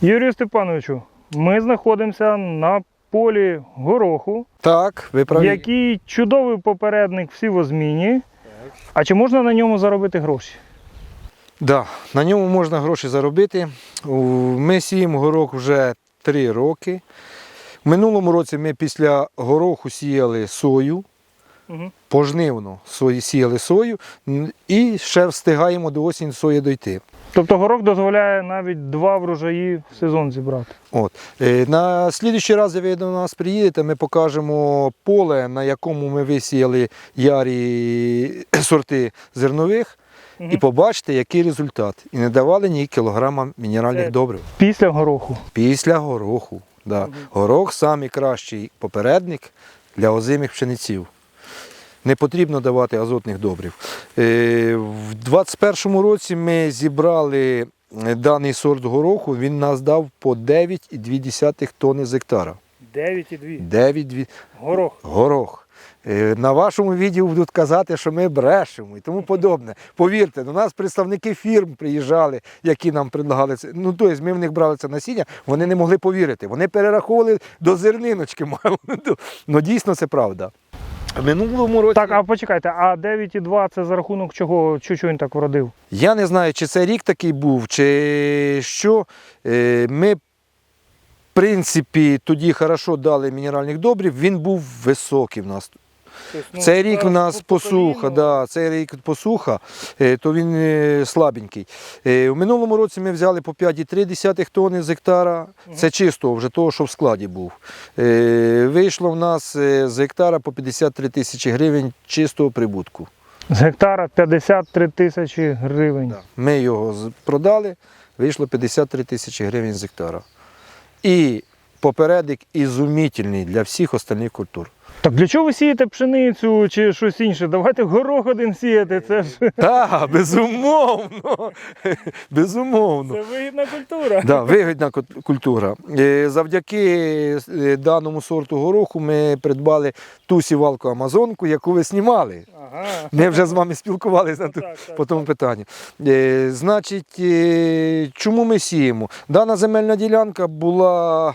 Юрію Степановичу, ми знаходимося на полі гороху, Так, ви праві. який чудовий попередник в сівозміні. А чи можна на ньому заробити гроші? Да, на ньому можна гроші заробити. У- Ми сіємо горох вже три роки. В минулому році ми після гороху сіяли сою, Угу. Пожнивно сої, сіяли сою і ще встигаємо до осінь сої дойти. Тобто горох дозволяє навіть два врожаї в сезон зібрати. От. Е, На слідуючий раз, як ви до нас приїдете, ми покажемо поле, на якому ми висіяли ярі сорти зернових, Мгм. і побачите, який результат. І не давали ні кілограма мінеральних Це- добрив. Після гороху. Після гороху. Да. Мгм. Горох найкращий попередник для озимих пшениців. Не потрібно давати азотних добрив. Е, В 21-му році ми зібрали е, даний сорт гороху, він нас дав по 9,2 тонни з гектара. 9,2. 9,2 Горох. горох. Е, На вашому відео будуть казати, що ми брешемо і тому подобне. Повірте, до нас представники фірм приїжджали, які нам предлагали це. Ну, тобто ми в них брали це насіння, вони не могли повірити. Вони перераховували до зерниночки. Ну дійсно це правда. В минулому році Так, а почекайте, а 9,2 це за рахунок чого? Чого чого він так вродив? я не знаю, чи це рік такий був, чи що. Е, Ми, в принципі, тоді хорошо дали мінеральних добрів, він був високий в нас. Ну, Цей рік в нас посуха, да, цей рік посуха, е, то він е, слабенький. Е, У минулому році ми взяли по 5,3 тонни з гектара. Це чистого, вже того, що в складі був. Е, Вийшло в нас е, з гектара по 53 тисячі гривень чистого прибутку. З гектара 53 тисячі гривень. Ми його продали, вийшло 53 тисячі гривень з гектара. І попередник ізумітельний для всіх остальних культур. Так для чого ви сієте пшеницю чи щось інше? Давайте горох один сіяти. Це ж Так, безумовно. Безумовно. це вигідна культура. Да, вигідна культура. Е, Завдяки е, даному сорту гороху ми придбали ту сівалку Амазонку, яку ви знімали. Ага. Ми вже з вами спілкувалися на ту- Так, так, по тому питанню. Е, Значить, чому ми сіємо? Дана земельна ділянка була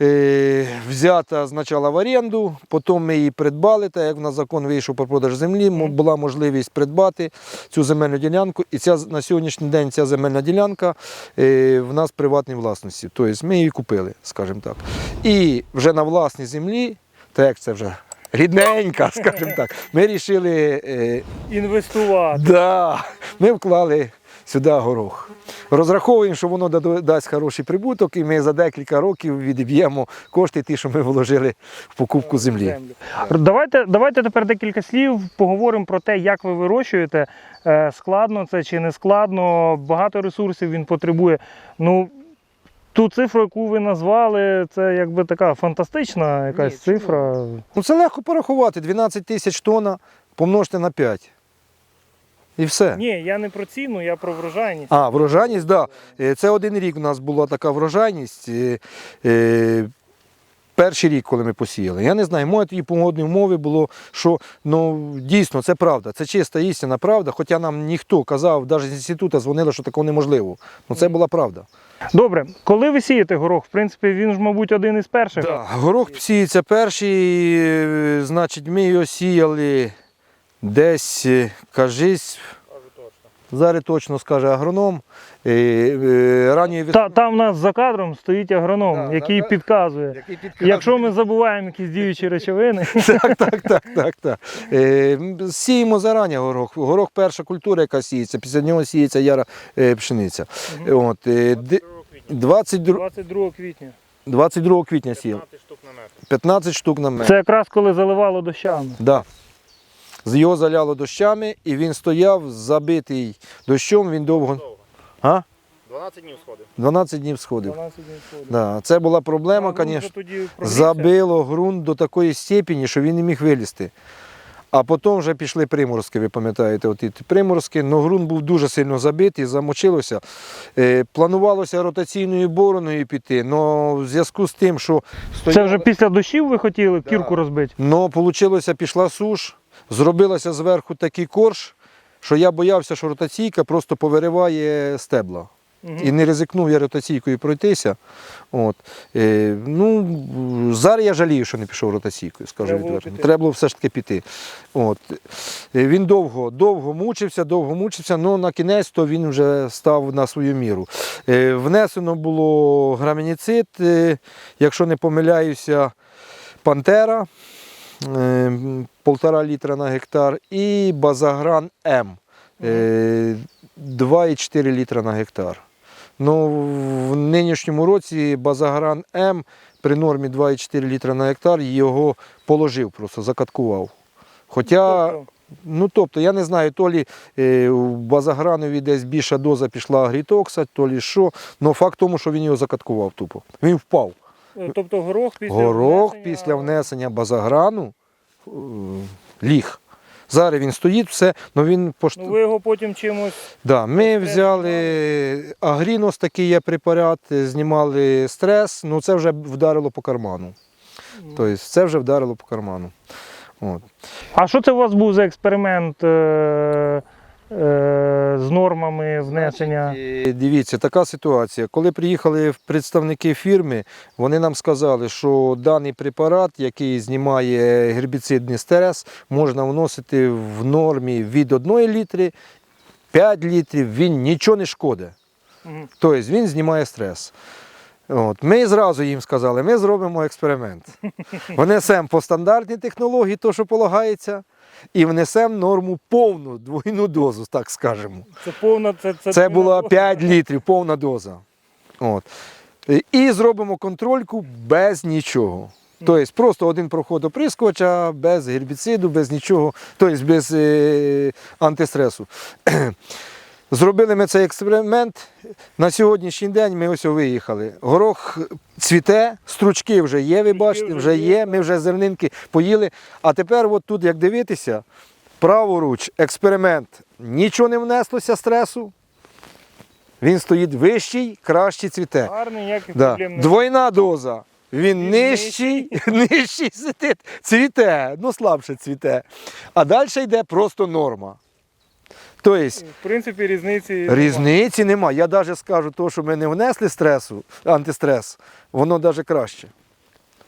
взята спочатку в оренду, потім ми її придбали, так як в нас закон вийшов про продаж землі, була можливість придбати цю земельну ділянку. І ця, на сьогоднішній день ця земельна ділянка е, в нас в приватній власності. Тобто ми її купили, скажімо так. І вже на власній землі, так як це вже рідненька, скажімо так, ми вирішили. Е, Інвестувати. Да, ми вклали сюди горох. Розраховуємо, що воно даду- дасть хороший прибуток, і ми за декілька років відіб'ємо кошти, ті, що ми вложили в покупку землі. Давайте, давайте тепер декілька слів поговоримо про те, як ви вирощуєте. Е, Складно це чи не складно, багато ресурсів він потребує. Ну, ту цифру, яку ви назвали, це якби така фантастична якась Ні, цифра. Ну це легко порахувати. 12 тисяч тонн помножте на 5. І все. Ні, я не про ціну, я про врожайність. А, врожайність, так. Да. Е, Це один рік у нас була така врожайність. Е, е, Перший рік, коли ми посіяли. Я не знаю, моє тоді погодні умови було, що ну, дійсно це правда, це чиста істина правда. Хоча нам ніхто казав, навіть з інституту дзвонили, що такого неможливо. Ну це була правда. Добре, коли ви сієте горох, в принципі, він ж, мабуть, один із перших. Да. Горох сіється перший, значить, ми його сіяли десь, е, кажись, зараз точно скаже агроном. е, е, Ранньої весни. Та, там у нас за кадром стоїть агроном, Да, який да, підказує. Який підказує. Якщо ми забуваємо якісь діючі речовини, Так, так, так, так, так. Е, сіємо зарані горох. Горох перша культура, яка сіється, після нього сіється яра е, пшениця. От, е, де- 22, 22 квітня. 22 квітня сіяли. 15 штук на метр. Це якраз коли заливало дощами. Да. З його заляло дощами, і він стояв забитий дощом, він довго. А? 12 днів сходив. 12 днів сходив. 12 днів. Да. Це була проблема, звісно. прогрівся. забило ґрунт до такої степені, що він не міг вилізти. А потім вже пішли приморозки, ви пам'ятаєте, от ті приморозки, але ґрунт був дуже сильно забитий, замочилося. Е, планувалося ротаційною бороною піти, але в зв'язку з тим, що Це вже після дощів ви хотіли кірку розбити? Но получилося, пішла суш, зробилося зверху такий корж, що я боявся, що ротаційка просто повириває стебла. Мгм. І не ризикнув я ротаційкою пройтися. От. Е, ну, зараз я жалію, що не пішов ротаційкою, скажу Треба відверто. піти. Треба було все ж таки піти. От. Е, Він довго, довго мучився, довго мучився, але на кінець то він вже став на свою міру. Е, внесено було граменіцид, е, якщо не помиляюся, пантера. Е, Полтора літра на гектар і базагран М. е, 2,4 літра на гектар. Ну, в нинішньому році базагран М при нормі 2,4 літра на гектар його положив, просто закаткував. Хоча, Тобто, ну тобто, я не знаю, то лі е, у базагранові десь більша доза пішла агрітокса, то лі що. але факт тому, що він його закаткував тупо. Він впав. Е, тобто горох після Горох внесення- після внесення базаграну е, ліг. Зараз він стоїть, все, але він пошт... Ну ви його потім чимось. Да, ми Стрес взяли агрінос, такий є препарат, знімали стрес, ну це вже вдарило по карману. Тобто це вже вдарило по карману. От. А що це у вас був за експеримент е, е, з нормами внесення? Дивіться, така ситуація. Коли приїхали представники фірми, вони нам сказали, що даний препарат, який знімає гербіцидний стрес, можна вносити в нормі від 1 літри 5 літрів, він нічого не шкодить. Тобто він знімає стрес. От. Ми зразу їм сказали, ми зробимо експеримент. Внесемо по стандартній технології, то, що полагається, і внесемо норму повну двойну дозу, так скажемо. Це повна це, це, Це була 5 літрів, повна доза. От. І- зробимо контрольку без нічого. Тобто просто один проход оприскувача, без гербіциду, без нічого, тобто без е, антистресу. Зробили ми цей експеримент. На сьогоднішній день ми ось виїхали. Горох цвіте, стручки вже є, ви бачите, вже є. Ми вже зернинки поїли. А тепер, от тут, як дивитися, праворуч експеримент. Нічого не внеслося стресу. Він стоїть вищий, краще цвіте. Гарний, ніяких Да. проблем немає. Двойна доза. Він Він нижчий, нижчий сидить, цвіте, ну слабше цвіте. А далі йде просто норма. Тобто, В принципі, різниці. немає. різниці нема. Я навіть скажу, то, що ми не внесли стресу, антистрес, воно навіть краще.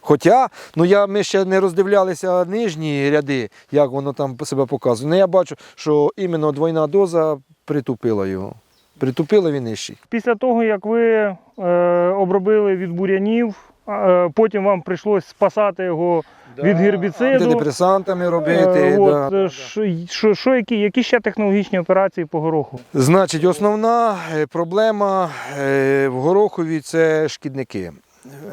Хоча, ну я, ми ще не роздивлялися нижні ряди, як воно там себе показує. Ну я бачу, що іменно двойна доза притупила його. Притупила він нижчий. Після того, як ви е, обробили від бур'янів, потім вам прийшлось спасати його від гербіциду. Антидепресантами робити. От, да. е, що, що, що, які, які ще технологічні операції по гороху? Значить, основна е, проблема е, в горохові це шкідники.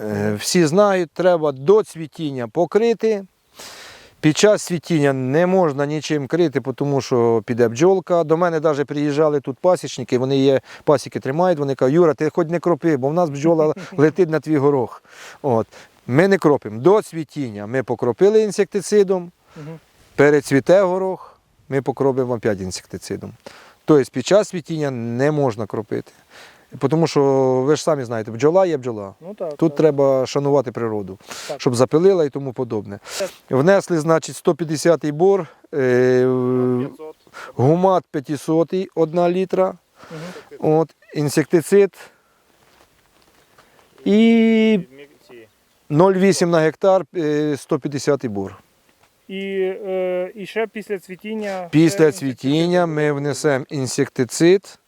Е, Всі знають, треба до цвітіння покрити. Під час цвітіння не можна нічим крити, тому що піде бджолка. До мене навіть приїжджали тут пасічники, вони є, пасіки тримають, вони кажуть, Юра, ти хоч не кропи, бо в нас бджола летить на твій горох. От. Ми не кропимо. До цвітіння ми покропили інсектицидом, перецвіте горох, ми покропимо опять інсектицидом. Тобто під час цвітіння не можна кропити. Тому що ви ж самі знаєте, бджола є бджола. Ну, так, Тут так. треба шанувати природу, Так. щоб запилила і тому подобне. Внесли, значить, 150-й бор, е, гумат 500 1 літра, Мгм. от, інсектицид і 0,8 на гектар е, 150 бор. І, е, і ще після цвітіння. Після цвітіння ми внесемо інсектицид.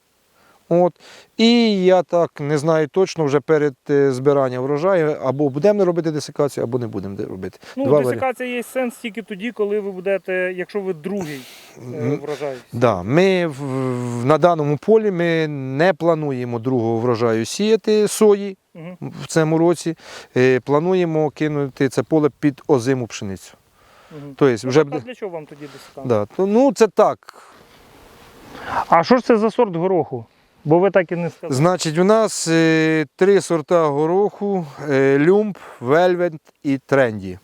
От. І я так не знаю точно вже перед е, збиранням врожаю, або будемо робити десикацію, або не будемо робити. Ну, Два десикація є сенс тільки тоді, коли ви будете, якщо ви другий е, врожай. Да, ми в, в- на даному полі ми не плануємо другого врожаю сіяти сої Мгм. в цьому році. Е, плануємо кинути це поле під озиму пшеницю. Мгм. Тобто вже А для чого вам тоді десикація? Да, то, ну, це так. А що ж це за сорт гороху? Бо ви так і не сказали. Значить, у нас е, три сорта гороху: е, люмб, вельвет і тренді.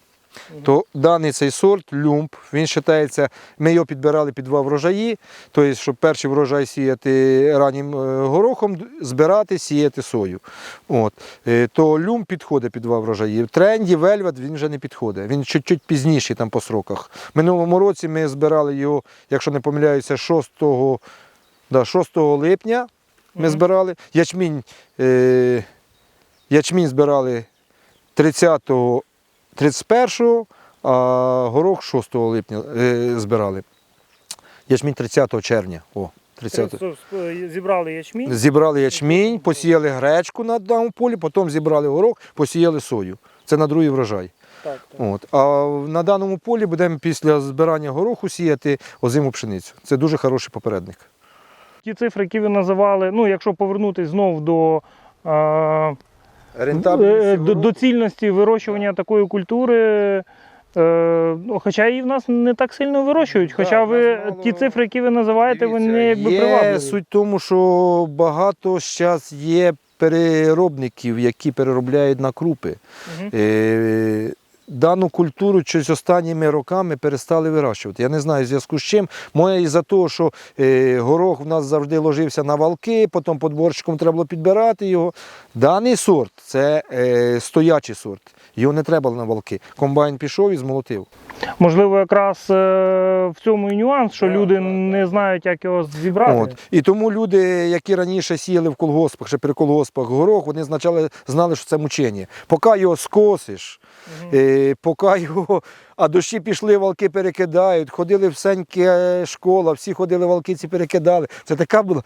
То даний цей сорт люмб, він вважається, ми його підбирали під два врожаї, тобто, щоб перший врожай сіяти раннім е, горохом, збирати, сіяти сою. От. Е, То люмб підходить під два врожаї. В тренді вельвет він вже не підходить. Він чуть-чуть пізніший там по сроках. Минулому році ми збирали його, якщо не помиляюся, 6, да, 6 липня. Ми збирали. Ячмінь, е, ячмінь збирали 30-го, 31-го, а горох 6 липня е, збирали. Ячмінь 30 червня. О, 30. Зібрали ячмінь. Зібрали ячмінь, посіяли гречку на даному полі, потім зібрали горох, посіяли сою. Це на другий врожай. Так, так. От. А на даному полі будемо після збирання гороху сіяти озиму пшеницю. Це дуже хороший попередник. Ті цифри, які ви називали, ну, якщо повернутися знов до, е, е, до доцільності вирощування такої культури. Е, ну, хоча її в нас не так сильно вирощують. Хоча ви мало- ті цифри, які ви називаєте, вони якби є привабливі. суть в тому, що багато зараз є переробників, які переробляють на крупи. Мгм. Дану культуру через останніми роками перестали вирощувати. Я не знаю в зв'язку з чим. Моє із-за того, що е, горох в нас завжди ложився на валки, потім подборщиком треба було підбирати його. Даний сорт це е, стоячий сорт. Його не треба на валки. Комбайн пішов і змолотив. Можливо, якраз е, в цьому і нюанс, що люди не знають, як його зібрати. От. І тому люди, які раніше сіяли в колгоспах, ще при колгоспах горох, вони спочатку знали, що це мучення. Поки його скосиш, е, поки його, а дощі пішли, валки перекидають, ходили в сеньке школа, всі ходили, валки ці перекидали. Це така була.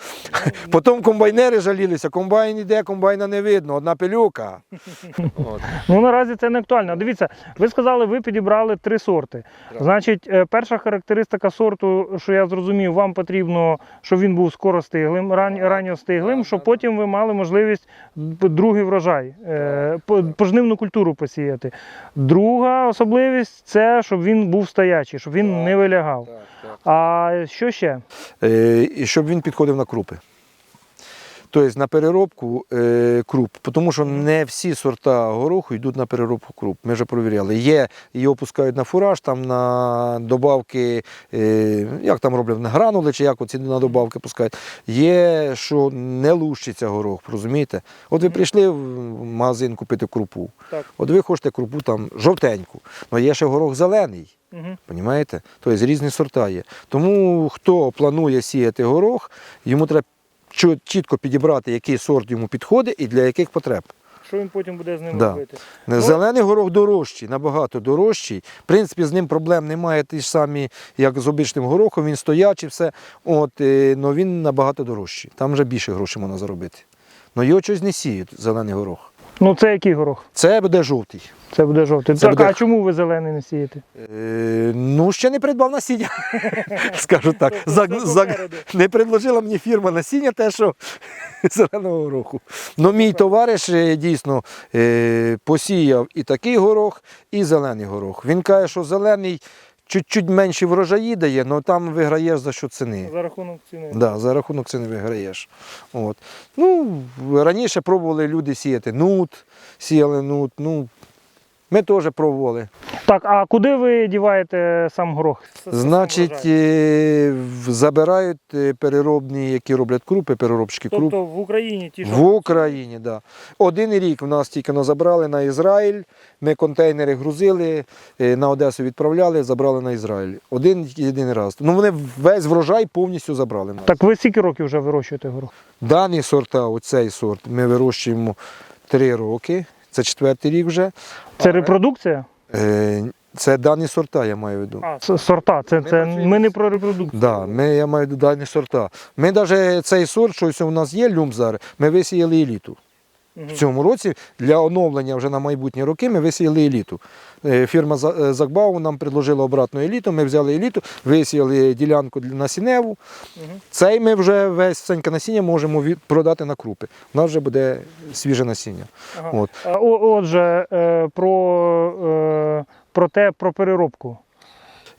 Потім комбайнери жалілися, комбайн іде, комбайна не видно, одна пилюка. От. Ну наразі це не актуально. Дивіться, ви сказали, ви підібрали три сорти. Так. Значить, е, перша характеристика сорту, що я зрозумів, вам потрібно, щоб він був скоростиглим, ран, ранньостиглим, Так, щоб потім ви мали можливість другий врожай, е, пожнивну культуру посіяти. Друга особливість це щоб він був стоячий, щоб він Так. не вилягав. А що ще? Е, і щоб він підходив на крупи. Тобто на переробку е, круп, тому що не всі сорта гороху йдуть на переробку круп. Ми вже перевіряли. Є, його пускають на фураж, там на добавки, е, як там роблять, на гранули чи як оці на добавки пускають. Є, що не лущиться горох, розумієте? От ви прийшли в магазин купити крупу. Так. От ви хочете крупу там жовтеньку, але є ще горох зелений. Угу. Понімаєте? Тобто різні сорта є. Тому хто планує сіяти горох, йому треба чітко підібрати, який сорт йому підходить і для яких потреб. Що він потім буде з ним Да. робити? Зелений горох дорожчий, набагато дорожчий. В принципі, з ним проблем немає ті ж самі, як з обичним горохом, він стоячий, все. От, але він набагато дорожчий. Там вже більше грошей можна заробити. Але його щось не сіють, зелений горох. Ну це який горох? Це буде жовтий. Це буде жовтий. Це так, буде- а чому ви зелений не сієте? Е, ну, ще не придбав насіння. Скажу так. За, за, не предложила мені фірма насіння, те, що зеленого гороху. Ну, мій товариш е, дійсно е, посіяв і такий горох, і зелений горох. Він каже, що зелений чуть-чуть менші врожаї дає, але там виграєш за що ціни. За рахунок ціни. Да, за рахунок ціни виграєш. От. Ну, раніше пробували люди сіяти нут, сіяли нут. Ну, ми теж пробували. Так, а куди ви діваєте сам горох? Значить, е, забирають е, переробні, які роблять крупи, переробщики круп. тобто в Україні ті, що В Україні, так. Да. Один рік в нас тільки забрали на Ізраїль. Ми контейнери грузили, е, на Одесу відправляли, забрали на Ізраїль. Один єдиний раз. Ну вони весь врожай повністю забрали. нас. так ви скільки років вже вирощуєте горох? Дані сорта, оцей сорт, ми вирощуємо три роки. Це четвертий рік вже. Це репродукція? Е, Це дані сорта, я маю в виду. А, це сорта. Це, Ми це ми не про репродукцію. Да, ми, я маю в виду дані сорта. Ми навіть цей сорт, що у нас є люмзар, ми висіяли еліту. Мгм. В цьому році для оновлення вже на майбутні роки ми висіяли еліту. Е, Фірма е, Закбау нам предложила обратну еліту. Ми взяли еліту, висіяли ділянку для- насінневу. Цей ми вже весь сеньке насіння можемо продати на крупи. У нас вже буде свіже насіння. Ага. От. Отже, е, про, е, про те, про переробку.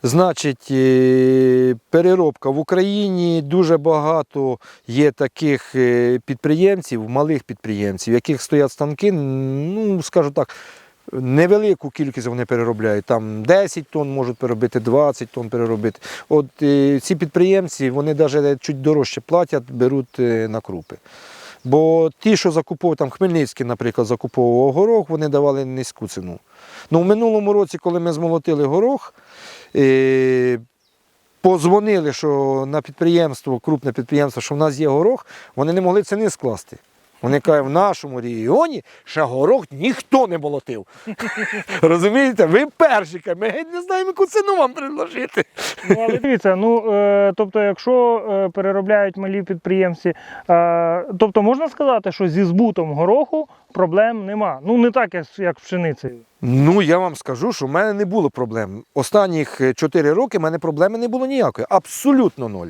Значить, е, переробка в Україні дуже багато є таких е, підприємців, малих підприємців, в яких стоять станки, ну скажу так. Невелику кількість вони переробляють, там 10 тонн можуть переробити, 20 тонн переробити. От е, ці підприємці вони навіть чуть дорожче платять, беруть на крупи. Бо ті, що закуповував, там Хмельницький, наприклад, закуповував горох, вони давали низьку ціну. Ну, в минулому році, коли ми змолотили горох, е, позвонили, що на підприємство, крупне підприємство, що в нас є горох, вони не могли ціни скласти. Вони кажуть, в нашому регіоні ще горох ніхто не молотив. Розумієте, ви перші, ми геть не знаємо, яку ціну вам предложити. Ну, але дивіться, ну е, тобто, якщо е, переробляють малі підприємці, е, тобто можна сказати, що зі збутом гороху проблем нема. Ну не так, як, як з пшеницею. Ну, я вам скажу, що в мене не було проблем. Останніх 4 роки в мене проблеми не було ніякої. Абсолютно ноль.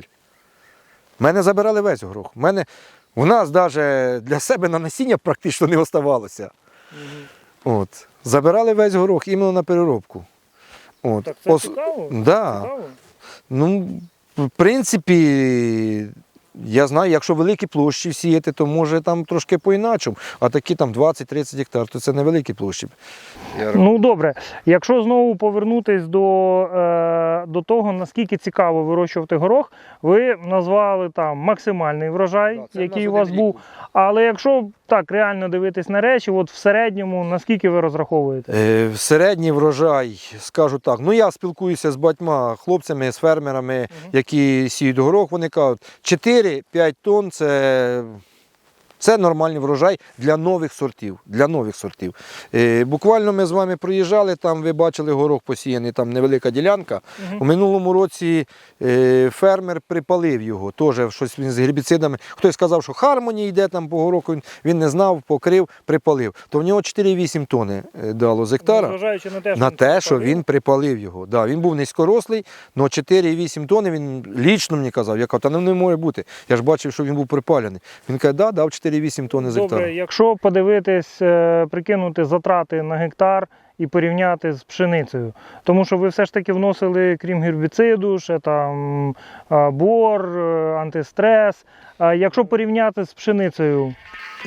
Мене забирали весь горох. У мене, у нас навіть для себе на насіння практично не оставалося. От. Забирали весь горох іменно на переробку. От. Так це Ос- цікаво. Да. цікаво. Ну, в принципі, я знаю, якщо великі площі сіяти, то може там трошки по-іначому. А такі там 20-30 гектар, то це невеликі площі. Ну добре, якщо знову повернутись до, е, до того, наскільки цікаво вирощувати горох, ви назвали там максимальний врожай, Да, який у вас був. Але якщо так реально дивитись на речі, от в середньому наскільки ви розраховуєте? Е, в середній врожай, скажу так, ну я спілкуюся з батьма хлопцями, з фермерами, які сіють горох, вони кажуть, 4-5 тонн це, це нормальний врожай для нових сортів. Для нових сортів. Е, буквально ми з вами проїжджали, там ви бачили горох посіяний, там невелика ділянка. У минулому році е, фермер припалив його, теж щось він з гербіцидами. Хтось сказав, що Хармоні йде там по гороху, він- не знав, покрив, припалив. То в нього 4,8 тони е, дало з гектара. Незважаючи на те, що На він те, що спалив. він припалив його. Да, він був низькорослий, але 4,8 тонни він лічно мені казав. Я кажу, та ну не може бути. Я ж бачив, що він був припалений. Він каже, да, дав 4,8 тонни з гектара. Добре, якщо подивитись, е, прикинути затрати на гектар і порівняти з пшеницею, тому що ви все ж таки вносили, крім гербіциду, ще там бор, е, антистрес. Якщо порівняти з пшеницею,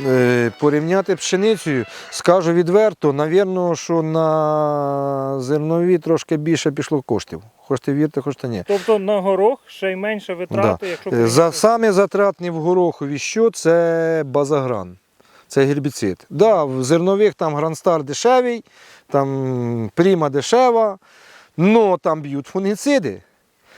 Е, порівняти пшеницею, скажу відверто, навірно, що на зернові трошки більше пішло коштів. Хочете вірте, хочете ні. тобто на горох ще й менше витрати, якщо Е, За самі затратні в горохові що це базагран. Це гербіцид. Да, в зернових там гранстар дешевий, там пріма дешева, але там б'ють фунгіциди.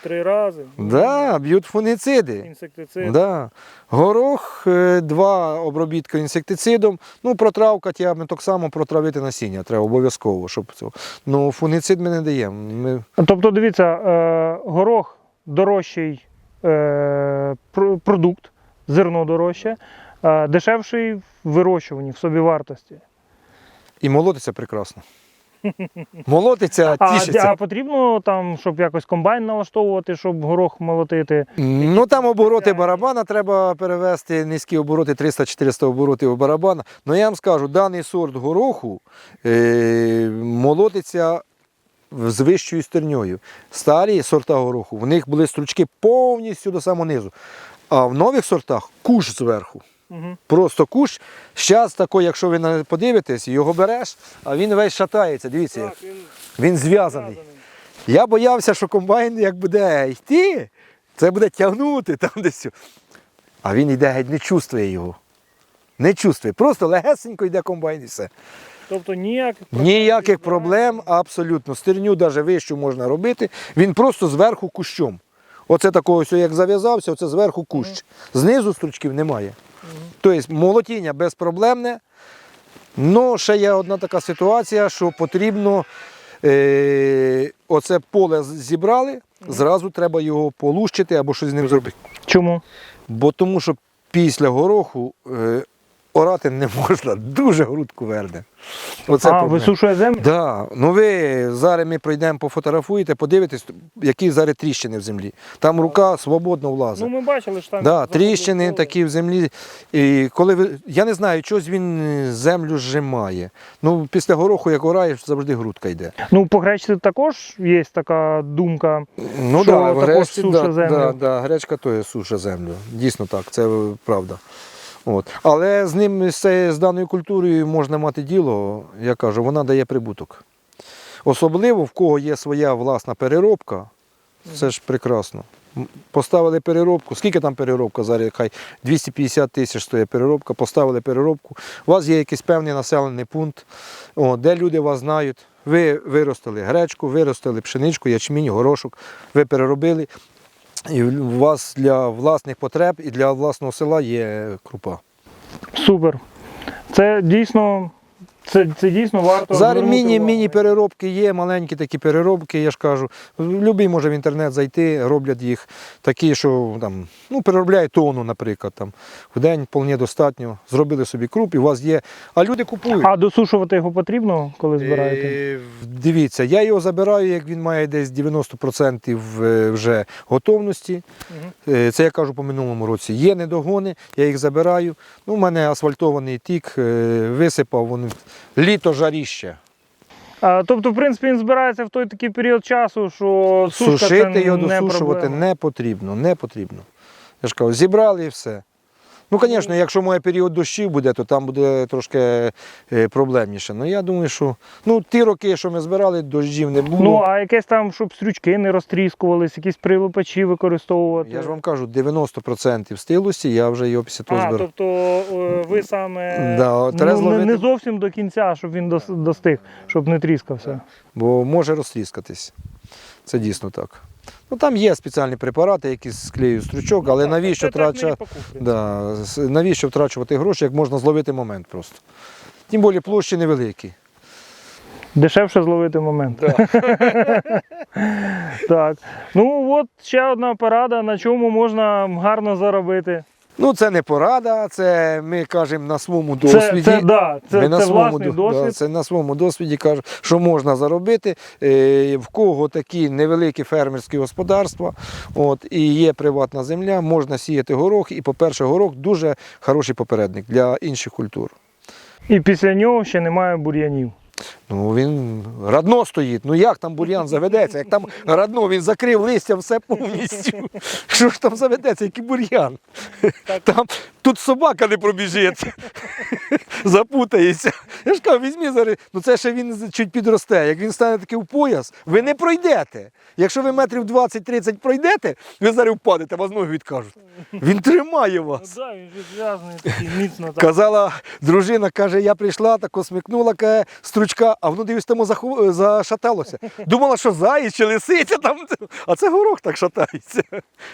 три рази. Да, б'ють фунгіциди. Інсектицид. Да. Горох, е, два обробітки інсектицидом. Ну, протравка, ми так само протравити насіння треба обов'язково, щоб цього. Ну, фунгіцид ми не даємо. Ми... Тобто, дивіться, е, горох дорожчий е, продукт, зерно дорожче, дешевший в вирощуванні, в собівартості. І молотиться прекрасно. Молотиться, А, тішиться. а потрібно там, щоб якось комбайн налаштовувати, щоб горох молотити. Ну там обороти барабана треба перевести, низькі обороти, 300-400 оборотів барабана. Ну я вам скажу, даний сорт гороху е, молотиться з вищою стерньою. Старі сорта гороху, в них були стручки повністю до самого низу. А в нових сортах куш зверху. Угу. Просто куш. Зараз такий, якщо ви подивитесь, його береш, а він весь шатається. Дивіться, як. він він зв'язаний. Я боявся, що комбайн як буде йти, це буде тягнути там десь. А він йде геть, не чувствує його. Не чувствує. Просто легесенько йде комбайн і все. Тобто ніяких проблем Ніяких проблем, абсолютно. Стерню навіть вищу можна робити. Він просто зверху кущом. Оце такого, як зав'язався, оце зверху кущ. Знизу стручків немає. Тобто молотіння безпроблемне. Ну, ще є одна така ситуація, що потрібно е, оце поле зібрали, зразу треба його полущити або щось з ним зробити. Чому? Бо тому що після гороху е, орати не можна, дуже грудку верне. Оце а, висушує землю? Да. Ну ви зараз ми пройдемо, пофотографуєте, подивитесь, які зараз тріщини в землі. Там рука свободно влазить. Ну ми бачили, що там Да, тріщини такі в землі. І коли ви, я не знаю, чогось він землю зжимає. Ну, після гороху, як ораєш, завжди грудка йде. Ну, по гречці також є така думка. Ну Що да, також гречці, суше да, землю. Да, да, гречка то є суша землю. Дійсно так, це правда. От. Але з ним, з, даною культурою можна мати діло, я кажу, вона дає прибуток. Особливо в кого є своя власна переробка, це ж прекрасно. Поставили переробку. Скільки там переробка зараз? Хай 250 тисяч стоїть переробка, поставили переробку. У вас є якийсь певний населений пункт, о, де люди вас знають. Ви виростили гречку, виростили пшеничку, ячмінь, горошок, ви переробили. І у вас для власних потреб і для власного села є крупа. Супер. Це дійсно, це, це дійсно варто. Зараз міні-міні-переробки є, маленькі такі переробки, я ж кажу. Любий може в інтернет зайти, роблять їх такі, що там, ну, переробляють тонну, наприклад. Там, в день вполне достатньо. Зробили собі круп, і у вас є. А люди купують. А досушувати його потрібно, коли збираєте? Е, Дивіться, я його забираю, як він має десь 90% е, вже готовності. Е, Це я кажу по минулому році. Є недогони, я їх забираю. Ну, у мене асфальтований тік, висипав, вони літо жаріще. А, тобто, в принципі, він збирається в той такий період часу, що сушка Сушити це його, не досушувати проблема. не потрібно, не потрібно. Я ж кажу, зібрали і все. Ну, звісно, якщо має період дощів буде, то там буде трошки е, проблемніше. Ну я думаю, що ну, ті роки, що ми збирали, дощів не було. Ну, а якесь там, щоб стрючки не розтріскувались, якісь прилипачі використовувати. Я ж вам кажу, 90% стилості я вже його після того А, тобто е, ви саме Да, ну, не, не зовсім до кінця, щоб він дос- достиг, щоб не тріскався. Бо може розтріскатись. Це дійсно так. Ну там є спеціальні препарати, які склеюють стручок, але Ну, так, навіщо це так трача... мірі покупки. да, навіщо втрачувати гроші, як можна зловити момент просто. Тим більше площі невеликі. Дешевше зловити момент. так. Ну от ще одна порада, на чому можна гарно заробити. Ну, це не порада, це ми кажемо на своєму досвіді. це, да, це, Ми на це своєму власний до- Да, це на своєму досвіді кажу, що можна заробити. Е, в кого такі невеликі фермерські господарства, от, і є приватна земля, можна сіяти горох. І, по-перше, горох дуже хороший попередник для інших культур. І після нього ще немає бур'янів. Ну він радно стоїть. Ну як там бур'ян заведеться? Як там радно, він закрив листя все повністю. Що ж там заведеться, який бур'ян? Там тут собака не пробіжить, запутається. Я ж кажу, візьмі зараз. Ну це ще він чуть підросте. Як він стане такий в пояс, ви не пройдете. Якщо ви метрів 20-30 пройдете, ви зараз впадете, вас ноги відкажуть. Він тримає вас. Ну, да, він зв'язаний такий міцно. Так. Казала дружина, каже, я прийшла, тако смикнула каже, стручка, а воно дивись, тому заху- зашаталося. Думала, що заєць чи лисиця там, а це горох так шатається.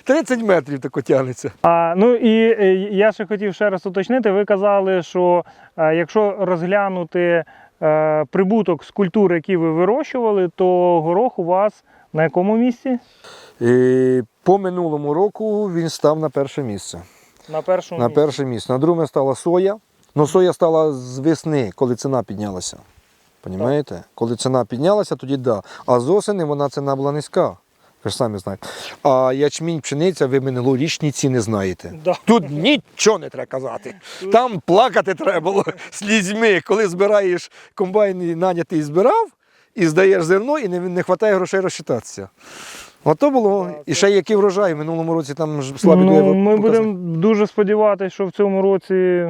30 метрів тако тягнеться. А, ну і е, я ще хотів ще раз уточнити. Ви казали, що е, якщо розглянути е, прибуток з культур, які ви вирощували, то горох у вас на якому місці? І по минулому року він став на перше місце. На першому На перше місце. На друге стала соя. Ну, соя стала з весни, коли ціна піднялася. Понімаєте? Коли ціна піднялася, тоді да. А з осені вона ціна була низька. Ви ж самі знаєте. А ячмінь, пшениця, ви минулорічні ціни знаєте. Да. Тут нічого не треба казати. Там плакати треба було слізьми, коли збираєш комбайн нанятий збирав, і здаєш зерно, і не, не вистачає грошей розчитатися. Ото було. Да, І ще який врожай. В минулому році там слабі Ну, ми будемо дуже сподіватися, що в цьому році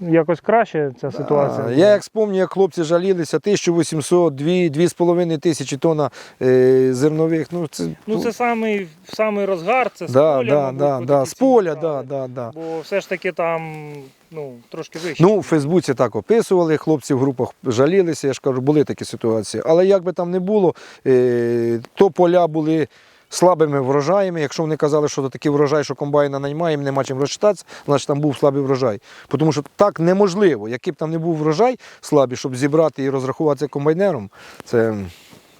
якось краще ця ситуація. А, Я як спомню, як хлопці жалілися, 1800, 2, 2,5 тисячі тонн е, зернових. Ну, це, Ну це самий, самий розгар, це з да, поля, да, мабуть, да, да, з поля, да, да, да. Бо все ж таки там ну, трошки вище. Ну, у Фейсбуці так описували, хлопці в групах жалілися, я ж кажу, були такі ситуації. Але як би там не було, е, то поля були слабими врожаями. Якщо вони казали, що то такий врожай, що комбайна наймаємо, нема чим розчитатися, значить там був слабий врожай. Тому що так неможливо, який б там не був врожай слабий, щоб зібрати і розрахуватися комбайнером, це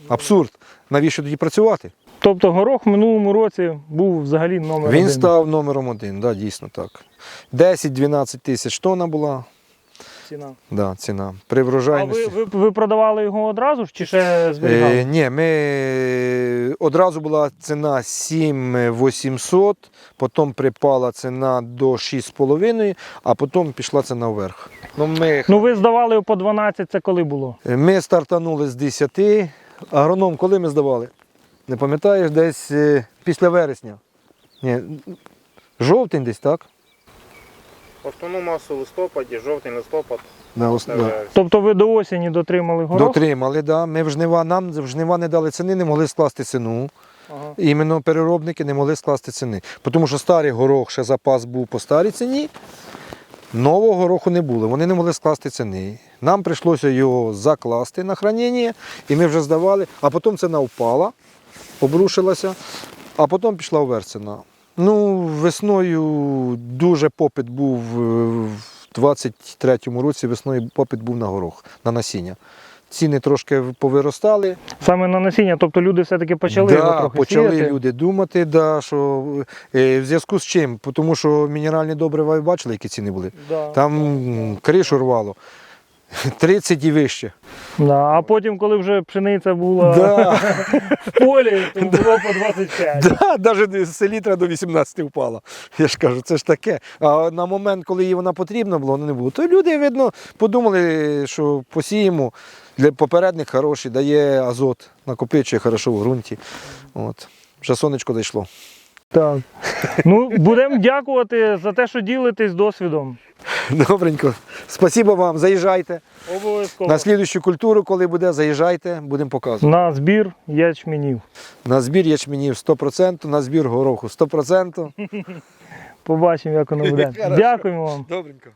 абсурд. Навіщо тоді працювати? Тобто горох в минулому році був взагалі номер Він один. став номером один, да, дійсно так. 10-12 тисяч тонна була ціна. да, ціна. При А ви, ви, ви продавали його одразу ж чи ще зберігали? Е, ні, ми е, одразу була ціна 7800, потім припала ціна до 6,5, а потім пішла ціна вверх. Ну, ми, Ну ви здавали по 12, це коли було? ми стартанули з 10. Агроном, коли ми здавали? Не пам'ятаєш, десь е, після вересня. Ні, жовтень десь, так? Основну масу листопаді, жовтий листопад. Да, ос- да. е, Тобто ви до осені дотримали горох? Дотримали, да. Ми в жнива, нам в жнива не дали ціни, не могли скласти ціну. Ага. Іменно переробники не могли скласти ціни. Тому що старий горох ще запас був по старій ціні, нового гороху не було. Вони не могли скласти ціни. Нам прийшлося його закласти на хранення, і ми вже здавали, а потім ціна впала, обрушилася. а потім пішла у Верцина. Ну, весною дуже попит був е, в 23-му році, весною попит був на горох, на насіння. Ціни трошки повиростали. Саме на насіння, тобто люди все-таки почали його трохи почали сіяти. люди думати, да, що е, в зв'язку з чим? Тому що мінеральні добрива ви бачили, які ціни були. Да. Там м, кришу рвало. 30 і вище. Да. А потім, коли вже пшениця була Да, в полі, то було по 25. да, навіть селітра до 18 впала. Я ж кажу, це ж таке. А на момент, коли їй вона потрібна була, вона не було. То люди, видно, подумали, що посіємо. Для попередник хороший, дає азот, накопичує хорошо в ґрунті. От. Вже сонечко дійшло. Так. Ну, будемо дякувати за те, що ділитесь досвідом. Добренько. Спасибо вам, заїжджайте. Обов'язково. На слідущу культуру, коли буде, заїжджайте, будемо показувати. На збір ячменів. На збір ячменів 100%, на збір гороху 100%. Побачимо, як воно буде. Дякуємо вам. Добренько.